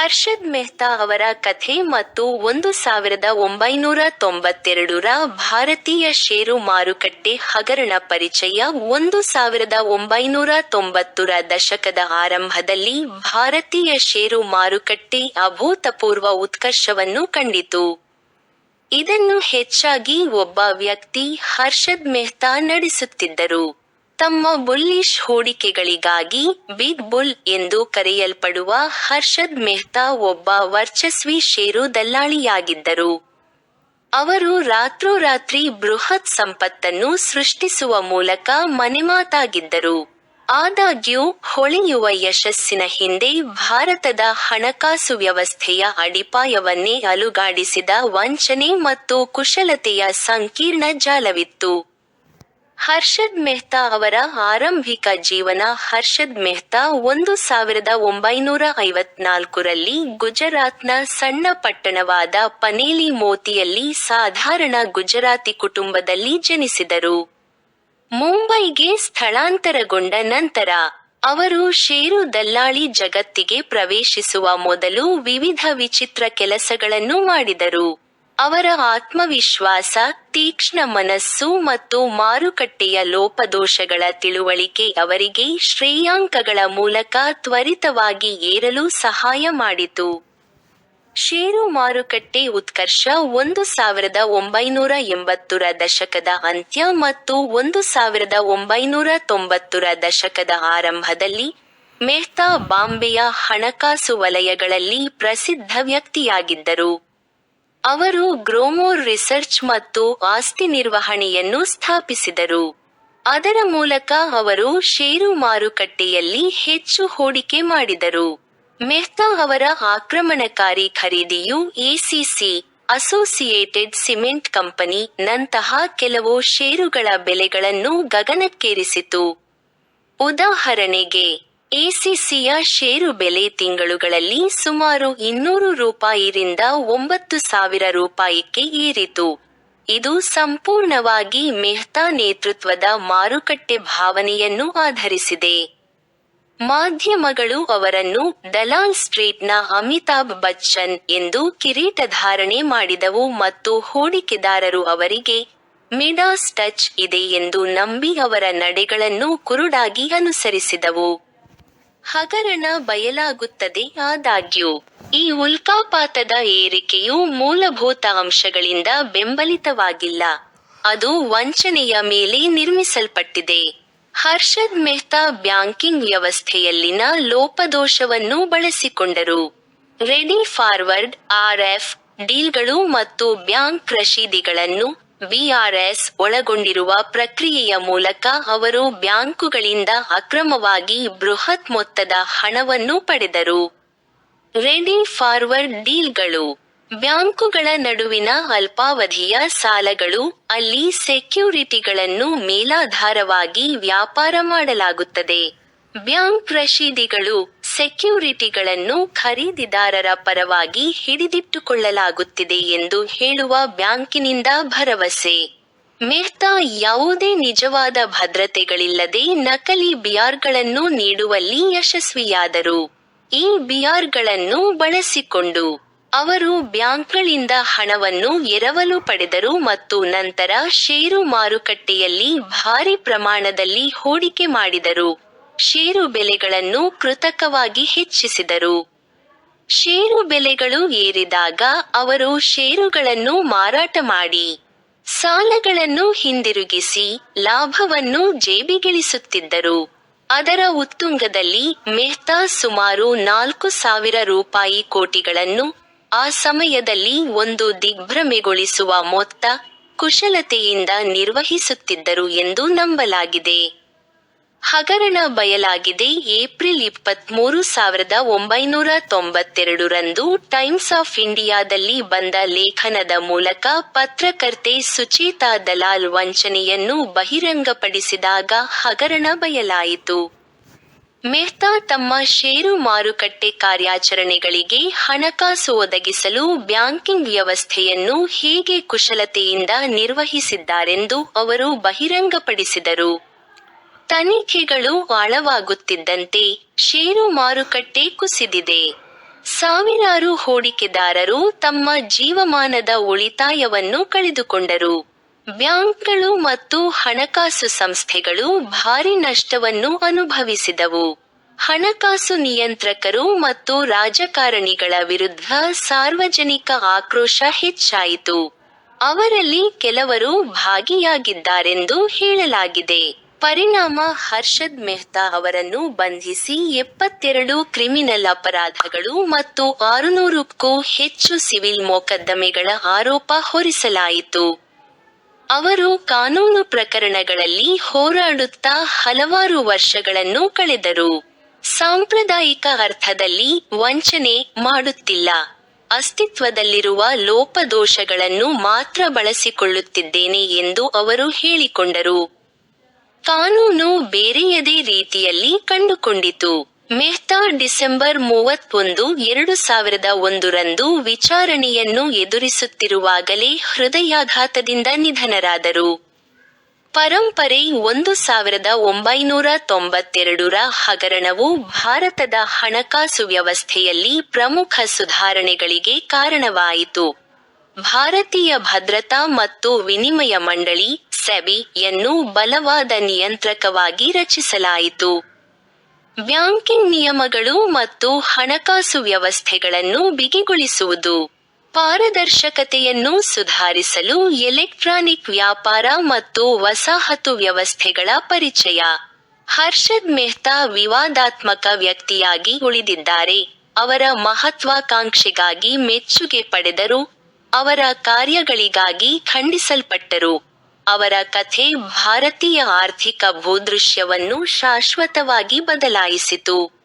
ಹರ್ಷದ್ ಮೆಹ್ತಾ ಅವರ ಕಥೆ ಮತ್ತು ಒಂದು ಸಾವಿರದ ಒಂಬೈನೂರ ತೊಂಬತ್ತೆರಡರ ಭಾರತೀಯ ಷೇರು ಮಾರುಕಟ್ಟೆ ಹಗರಣ ಪರಿಚಯ ಒಂದು ಸಾವಿರದ ಒಂಬೈನೂರ ತೊಂಬತ್ತರ ದಶಕದ ಆರಂಭದಲ್ಲಿ ಭಾರತೀಯ ಷೇರು ಮಾರುಕಟ್ಟೆ ಅಭೂತಪೂರ್ವ ಉತ್ಕರ್ಷವನ್ನು ಕಂಡಿತು. ಇದನ್ನು ಹೆಚ್ಚಾಗಿ ಒಬ್ಬ ವ್ಯಕ್ತಿ ಹರ್ಷದ್ ಮೆಹ್ತಾ ನಡೆಸುತ್ತಿದ್ದರು. ತಮ್ಮ ಬುಲ್ಲಿಶ್ ಹೂಡಿಕೆಗಳಿಗಾಗಿ ಬಿಗ್ ಬುಲ್ ಎಂದು ಕರೆಯಲ್ಪಡುವ ಹರ್ಷದ್ ಮೆಹ್ತಾ ಒಬ್ಬ ವರ್ಚಸ್ವಿ ಷೇರು ದಲ್ಲಾಳಿಯಾಗಿದ್ದರು. ಅವರು ರಾತ್ರೋರಾತ್ರಿ ಬೃಹತ್ ಸಂಪತ್ತನ್ನು ಸೃಷ್ಟಿಸುವ ಮೂಲಕ ಮನೆಮಾತಾಗಿದ್ದರು. ಆದಾಗ್ಯೂ, ಹೊಳೆಯುವ ಯಶಸ್ಸಿನ ಹಿಂದೆ ಭಾರತದ ಹಣಕಾಸು ವ್ಯವಸ್ಥೆಯ ಅಡಿಪಾಯವನ್ನೇ ಅಲುಗಾಡಿಸಿದ ವಂಚನೆ ಮತ್ತು ಕುಶಲತೆಯ ಸಂಕೀರ್ಣ ಜಾಲವಿತ್ತು. ಹರ್ಷದ್ ಮೆಹ್ತಾ ಅವರ ಆರಂಭಿಕ ಜೀವನ ಹರ್ಷದ್ ಮೆಹ್ತಾ ಒಂದು ಸಾವಿರದ ಒಂಬೈನೂರ ಐವತ್ನಾಲ್ಕರಲ್ಲಿ ಗುಜರಾತ್ನ ಸಣ್ಣ ಪಟ್ಟಣವಾದ ಪನೇಲಿ ಮೋತಿಯಲ್ಲಿ ಸಾಧಾರಣ ಗುಜರಾತಿ ಕುಟುಂಬದಲ್ಲಿ ಜನಿಸಿದರು. ಮುಂಬೈಗೆ ಸ್ಥಳಾಂತರಗೊಂಡ ನಂತರ ಅವರು ಷೇರು ದಲ್ಲಾಳಿ ಜಗತ್ತಿಗೆ ಪ್ರವೇಶಿಸುವ ಮೊದಲು ವಿವಿಧ ವಿಚಿತ್ರ ಕೆಲಸಗಳನ್ನು ಮಾಡಿದರು. ಅವರ ಆತ್ಮವಿಶ್ವಾಸ, ತೀಕ್ಷ್ಣ ಮನಸ್ಸು ಮತ್ತು ಮಾರುಕಟ್ಟೆಯ ಲೋಪದೋಷಗಳ ತಿಳುವಳಿಕೆ ಅವರಿಗೆ ಶ್ರೇಯಾಂಕಗಳ ಮೂಲಕ ತ್ವರಿತವಾಗಿ ಏರಲು ಸಹಾಯ ಮಾಡಿತು. ಷೇರು ಮಾರುಕಟ್ಟೆ ಉತ್ಕರ್ಷ ಒಂದು ಸಾವಿರದ ಒಂಬೈನೂರ ಎಂಬತ್ತರ ದಶಕದ ಅಂತ್ಯ ಮತ್ತು ಒಂದು ಸಾವಿರದ ಒಂಬೈನೂರ ತೊಂಬತ್ತರ ದಶಕದ ಆರಂಭದಲ್ಲಿ ಮೆಹ್ತಾ ಬಾಂಬೆಯ ಹಣಕಾಸು ವಲಯಗಳಲ್ಲಿ ಪ್ರಸಿದ್ಧ ವ್ಯಕ್ತಿಯಾಗಿದ್ದರು. ಅವರು ಗ್ರೋಮೋರ್ ರಿಸರ್ಚ್ ಮತ್ತು ಆಸ್ತಿ ನಿರ್ವಹಣೆಯನ್ನು ಸ್ಥಾಪಿಸಿದರು. ಅದರ ಮೂಲಕ ಅವರು ಷೇರು ಮಾರುಕಟ್ಟೆಯಲ್ಲಿ ಹೆಚ್ಚು ಹೂಡಿಕೆ ಮಾಡಿದರು. ಮೆಹ್ತಾ ಅವರ ಆಕ್ರಮಣಕಾರಿ ಖರೀದಿಯು ಎಸಿಸಿ ಅಸೋಸಿಯೇಟೆಡ್ ಸಿಮೆಂಟ್ ಕಂಪನಿ ನಂತಹ ಕೆಲವು ಷೇರುಗಳ ಬೆಲೆಗಳನ್ನು ಗಗನಕ್ಕೇರಿಸಿತು. ಉದಾಹರಣೆಗೆ ಎಸಿಸಿಯ ಷೇರು ಬೆಲೆ ತಿಂಗಳುಗಳಲ್ಲಿ ಸುಮಾರು ಇನ್ನೂರು ರೂಪಾಯಿರಿಂದ ಒಂಬತ್ತು ಸಾವಿರ ರೂಪಾಯಿಗೆ ಏರಿತು. ಇದು ಸಂಪೂರ್ಣವಾಗಿ ಮೆಹ್ತಾ ನೇತೃತ್ವದ ಮಾರುಕಟ್ಟೆ ಭಾವನೆಯನ್ನು ಆಧರಿಸಿದೆ. ಮಾಧ್ಯಮಗಳು ಅವರನ್ನು ದಲಾಲ್ ಸ್ಟ್ರೀಟ್ನ ಅಮಿತಾಬ್ ಬಚ್ಚನ್ ಎಂದು ಕಿರೀಟಧಾರಣೆ ಮಾಡಿದವು ಮತ್ತು ಹೂಡಿಕೆದಾರರು ಅವರಿಗೆ ಮಿಡಾಸ್ ಟಚ್ ಇದೆ ಎಂದು ನಂಬಿ ಅವರ ನಡೆಗಳನ್ನು ಕುರುಡಾಗಿ ಅನುಸರಿಸಿದವು. ಹಗರಣ ಬಯಲಾಗುತ್ತದೆ ಆದಾಗ್ಯೂ, ಈ ಉಲ್ಕಾಪಾತದ ಏರಿಕೆಯು ಮೂಲಭೂತ ಅಂಶಗಳಿಂದ ಬೆಂಬಲಿತವಾಗಿಲ್ಲ. ಅದು ವಂಚನೆಯ ಮೇಲೆ ನಿರ್ಮಿಸಲ್ಪಟ್ಟಿದೆ. ಹರ್ಷದ್ ಮೆಹ್ತಾ ಬ್ಯಾಂಕಿಂಗ್ ವ್ಯವಸ್ಥೆಯಲ್ಲಿನ ಲೋಪದೋಷವನ್ನು ಬಳಸಿಕೊಂಡರು. ರೆಡಿ ಫಾರ್ವರ್ಡ್, ಆರ್ಎಫ್, ಡೀಲ್ಗಳು ಮತ್ತು ಬ್ಯಾಂಕ್ ರಶೀದಿಗಳನ್ನು ಬಿಆರ್ಎಸ್ ಒಳಗೊಂಡಿರುವ ಪ್ರಕ್ರಿಯೆಯ ಮೂಲಕ ಅವರು ಬ್ಯಾಂಕುಗಳಿಂದ ಅಕ್ರಮವಾಗಿ ಬೃಹತ್ ಮೊತ್ತದ ಹಣವನ್ನು ಪಡೆದರು. ರೆಡಿ ಫಾರ್ವರ್ಡ್ ಡೀಲ್ಗಳು. ಬ್ಯಾಂಕುಗಳ ನಡುವಿನ ಅಲ್ಪಾವಧಿಯ ಸಾಲಗಳು ಅಲ್ಲಿ ಸೆಕ್ಯೂರಿಟಿಗಳನ್ನು ಮೇಲಾಧಾರವಾಗಿ ವ್ಯಾಪಾರ ಮಾಡಲಾಗುತ್ತದೆ. ಬ್ಯಾಂಕ್ ರಶೀದಿಗಳು ಸೆಕ್ಯೂರಿಟಿಗಳನ್ನು ಖರೀದಿದಾರರ ಪರವಾಗಿ ಹಿಡಿದಿಟ್ಟುಕೊಳ್ಳಲಾಗುತ್ತಿದೆ ಎಂದು ಹೇಳುವ ಬ್ಯಾಂಕಿನಿಂದ ಭರವಸೆ. ಮೆಹ್ತಾ ಯಾವುದೇ ನಿಜವಾದ ಭದ್ರತೆಗಳಿಲ್ಲದೆ ನಕಲಿ ಬಿಆರ್ಗಳನ್ನು ನೀಡುವಲ್ಲಿ ಯಶಸ್ವಿಯಾದರು. ಈ ಬಿಆರ್ಗಳನ್ನು ಬಳಸಿಕೊಂಡು ಅವರು ಬ್ಯಾಂಕ್ಗಳಿಂದ ಹಣವನ್ನು ಎರವಲು ಪಡೆದರು ಮತ್ತು ನಂತರ ಷೇರು ಮಾರುಕಟ್ಟೆಯಲ್ಲಿ ಭಾರಿ ಪ್ರಮಾಣದಲ್ಲಿ ಹೂಡಿಕೆ ಮಾಡಿದರು. ಷೇರು ಬೆಲೆಗಳನ್ನು ಕೃತಕವಾಗಿ ಹೆಚ್ಚಿಸಿದರು. ಷೇರು ಬೆಲೆಗಳು ಏರಿದಾಗ ಅವರು ಷೇರುಗಳನ್ನು ಮಾರಾಟ ಮಾಡಿ, ಸಾಲಗಳನ್ನು ಹಿಂದಿರುಗಿಸಿ ಲಾಭವನ್ನು ಜೇಬಿಗಿಳಿಸುತ್ತಿದ್ದರು. ಅದರ ಉತ್ತುಂಗದಲ್ಲಿ ಮೆಹ್ತಾ ಸುಮಾರು ನಾಲ್ಕು ಸಾವಿರ ರೂಪಾಯಿ ಕೋಟಿಗಳನ್ನು ಆ ಸಮಯದಲ್ಲಿ ಒಂದು ದಿಗ್ಭ್ರಮೆಗೊಳಿಸುವ ಮೊತ್ತ ಕುಶಲತೆಯಿಂದ ನಿರ್ವಹಿಸುತ್ತಿದ್ದರು ಎಂದು ನಂಬಲಾಗಿದೆ. ಹಗರಣ ಬಯಲಾಗಿದೆ ಏಪ್ರಿಲ್ ಇಪ್ಪತ್ಮೂರು ಸಾವಿರದ ಒಂಬೈನೂರ ತೊಂಬತ್ತೆರಡರಂದು ಟೈಮ್ಸ್ ಆಫ್ ಇಂಡಿಯಾದಲ್ಲಿ ಬಂದ ಲೇಖನದ ಮೂಲಕ ಪತ್ರಕರ್ತೆ ಸುಚೇತಾ ದಲಾಲ್ ವಂಚನೆಯನ್ನು ಬಹಿರಂಗಪಡಿಸಿದಾಗ ಹಗರಣ ಬಯಲಾಯಿತು. ಮೆಹ್ತಾ ತಮ್ಮ ಷೇರು ಮಾರುಕಟ್ಟೆ ಕಾರ್ಯಾಚರಣೆಗಳಿಗೆ ಹಣಕಾಸು ಒದಗಿಸಲು ಬ್ಯಾಂಕಿಂಗ್ ವ್ಯವಸ್ಥೆಯನ್ನು ಹೇಗೆ ಕುಶಲತೆಯಿಂದ ನಿರ್ವಹಿಸಿದ್ದಾರೆಂದು ಅವರು ಬಹಿರಂಗಪಡಿಸಿದರು. ತನಿಖೆಗಳು ಆಳವಾಗುತ್ತಿದ್ದಂತೆ ಷೇರು ಮಾರುಕಟ್ಟೆ ಕುಸಿದಿದೆ. ಸಾವಿರಾರು ಹೂಡಿಕೆದಾರರು ತಮ್ಮ ಜೀವಮಾನದ ಉಳಿತಾಯವನ್ನು ಕಳೆದುಕೊಂಡರು. ಬ್ಯಾಂಕ್ಗಳು ಮತ್ತು ಹಣಕಾಸು ಸಂಸ್ಥೆಗಳು ಭಾರಿ ನಷ್ಟವನ್ನು ಅನುಭವಿಸಿದವು. ಹಣಕಾಸು ನಿಯಂತ್ರಕರು ಮತ್ತು ರಾಜಕಾರಣಿಗಳ ವಿರುದ್ಧ ಸಾರ್ವಜನಿಕ ಆಕ್ರೋಶ ಹೆಚ್ಚಾಯಿತು. ಅವರಲ್ಲಿ ಕೆಲವರು ಭಾಗಿಯಾಗಿದ್ದಾರೆಂದು ಹೇಳಲಾಗಿದೆ. ಪರಿಣಾಮ ಹರ್ಷದ್ ಮೆಹ್ತಾ ಅವರನ್ನು ಬಂಧಿಸಿ ಎಪ್ಪತ್ತೆರಡು ಕ್ರಿಮಿನಲ್ ಅಪರಾಧಗಳು ಮತ್ತು ಆರುನೂರಕ್ಕೂ ಹೆಚ್ಚು ಸಿವಿಲ್ ಮೊಕದ್ದಮೆಗಳ ಆರೋಪ ಹೊರಿಸಲಾಯಿತು. ಅವರು ಕಾನೂನು ಪ್ರಕರಣಗಳಲ್ಲಿ ಹೋರಾಡುತ್ತಾ ಹಲವಾರು ವರ್ಷಗಳನ್ನು ಕಳೆದರು. ಸಾಂಪ್ರದಾಯಿಕ ಅರ್ಥದಲ್ಲಿ ವಂಚನೆ ಮಾಡುತ್ತಿಲ್ಲ. ಅಸ್ತಿತ್ವದಲ್ಲಿರುವ ಲೋಪದೋಷಗಳನ್ನು ಮಾತ್ರ ಬಳಸಿಕೊಳ್ಳುತ್ತಿದ್ದೇನೆ ಎಂದು ಅವರು ಹೇಳಿಕೊಂಡರು. ಕಾನೂನು ಬೇರೆಯದೇ ರೀತಿಯಲ್ಲಿ ಕಂಡುಕೊಂಡಿತು. ಮೆಹ್ತಾ ಡಿಸೆಂಬರ್ ಮೂವತ್ತೊಂದು, ಎರಡು ಸಾವಿರದ ಒಂದರಂದು ವಿಚಾರಣೆಯನ್ನು ಎದುರಿಸುತ್ತಿರುವಾಗಲೇ ಹೃದಯಾಘಾತದಿಂದ ನಿಧನರಾದರು. ಪರಂಪರೆ ಒಂದು ಸಾವಿರದ ಒಂಬೈನೂರ ತೊಂಬತ್ತೆರಡರ ಹಗರಣವು ಭಾರತದ ಹಣಕಾಸು ವ್ಯವಸ್ಥೆಯಲ್ಲಿ ಪ್ರಮುಖ ಸುಧಾರಣೆಗಳಿಗೆ ಕಾರಣವಾಯಿತು. ಭಾರತೀಯ ಭದ್ರತಾ ಮತ್ತು ವಿನಿಮಯ ಮಂಡಳಿ ಸೆಬಿ ಯನ್ನು ಬಲವಾದ ನಿಯಂತ್ರಕವಾಗಿ ರಚಿಸಲಾಯಿತು. ಬ್ಯಾಂಕಿಂಗ್ ನಿಯಮಗಳು ಮತ್ತು ಹಣಕಾಸು ವ್ಯವಸ್ಥೆಗಳನ್ನು ಬಿಗಿಗೊಳಿಸುವುದು. ಪಾರದರ್ಶಕತೆಯನ್ನು ಸುಧಾರಿಸಲು ಎಲೆಕ್ಟ್ರಾನಿಕ್ ವ್ಯಾಪಾರ ಮತ್ತು ವಸಾಹತು ವ್ಯವಸ್ಥೆಗಳ ಪರಿಚಯ. ಹರ್ಷದ್ ಮೆಹ್ತಾ ವಿವಾದಾತ್ಮಕ ವ್ಯಕ್ತಿಯಾಗಿ ಉಳಿದಿದ್ದಾರೆ. ಅವರ ಮಹತ್ವಾಕಾಂಕ್ಷೆಗಾಗಿ ಮೆಚ್ಚುಗೆ ಪಡೆದರು. ಅವರ ಕಾರ್ಯಗಳಿಗಾಗಿ ಖಂಡಿಸಲ್ಪಟ್ಟರು. ಅವರ ಕಥೆ ಭಾರತೀಯ ಆರ್ಥಿಕ ಭೂದೃಶ್ಯವನ್ನು ಶಾಶ್ವತವಾಗಿ ಬದಲಾಯಿಸಿತು.